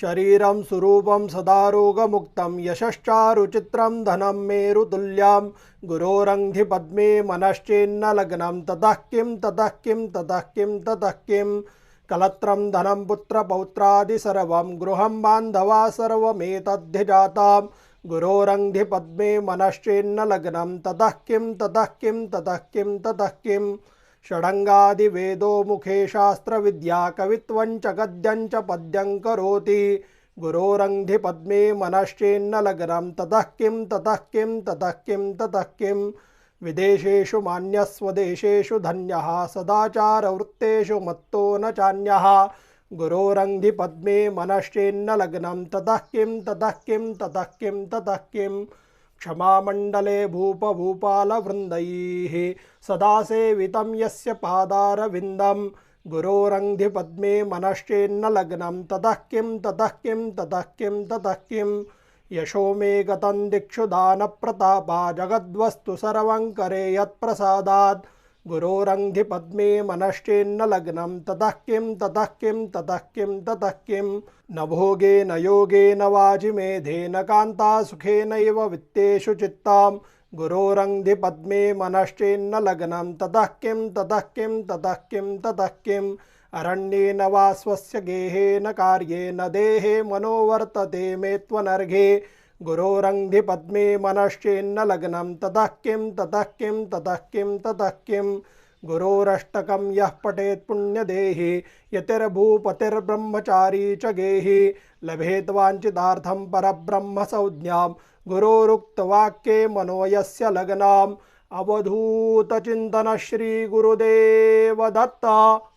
शरीरं सुरूपं सदा रोगमुक्तं यशश्चारुचित्रं धनं मेरुतुल्यां गुरोरङ्घ्रिपद्मे मनश्चेन्न लग्नं ततः किं ततः किं ततः किं ततः किं। कलत्रं धनं पुत्रपौत्रादि सर्वं गृहं बान्धवा सर्वमेतद्धिजातां गुरोरङ्घ्रिपद्मे मनश्चेन्न लग्नं ततः किं ततः किं ततः किं ततः किं षडङ्गादिवेदो मुखे शास्त्रविद्या कवित्वं च गद्यं च पद्यं करोति। गुरोरङ्घ्रिपद्मे मनश्चेन्न लग्नं ततः किं ततः किं ततः किं ततः किं। विदेशेषु मान्यस्वदेशेषु धन्यः सदाचारवृत्तेषु मत्तो न चान्यः। गुरोरङ्घ्रिपद्मे मनश्चेन्न लग्नं ततः किं ततः किं ततः किं ततः किं क्षमामण्डले भूपभूपालवृन्दैः सदा सेवितं यस्य पादारविन्दं गुरोरङ्घ्रिपद्मे मनश्चेन्न लग्नं ततः किं ततः किं ततः किं ततः किं। यशो मे गतं दिक्षु दानप्रतापा जगद्वस्तु सर्वं करे यत्प्रसादात् गुरोरङ्घ्रिपद्मे मनश्चेन्न लग्नं। ततः किं ततः किं ततः किं ततः किं। न भोगेन योगेन वाजिमेधेन कान्ता सुखेनैव वित्तेषु चित्तां गुरोरङ्घ्रिपद्मे मनश्चेन्न लग्नं। ततः किं ततः किं ततः किं ततः किम् अरण्येन वा स्वस्य गेहेन कार्येन देहे मनो वर्तते मे त्वनर्घे गुरोरङ्घ्रिपद्मे मनश्चेन्न लग्नं ततः किं ततः किं ततः किं ततः किं? गुरोरष्टकं यः पठेत् पुण्यदेहि यतिर्भूपतिर्ब्रह्मचारी च गेहि। लभेत् वाञ्छितार्थं परब्रह्मसंज्ञां गुरोरुक्तवाक्ये मनो यस्य लग्नाम्। अवधूतचिन्तन श्रीगुरुदेव दत्ता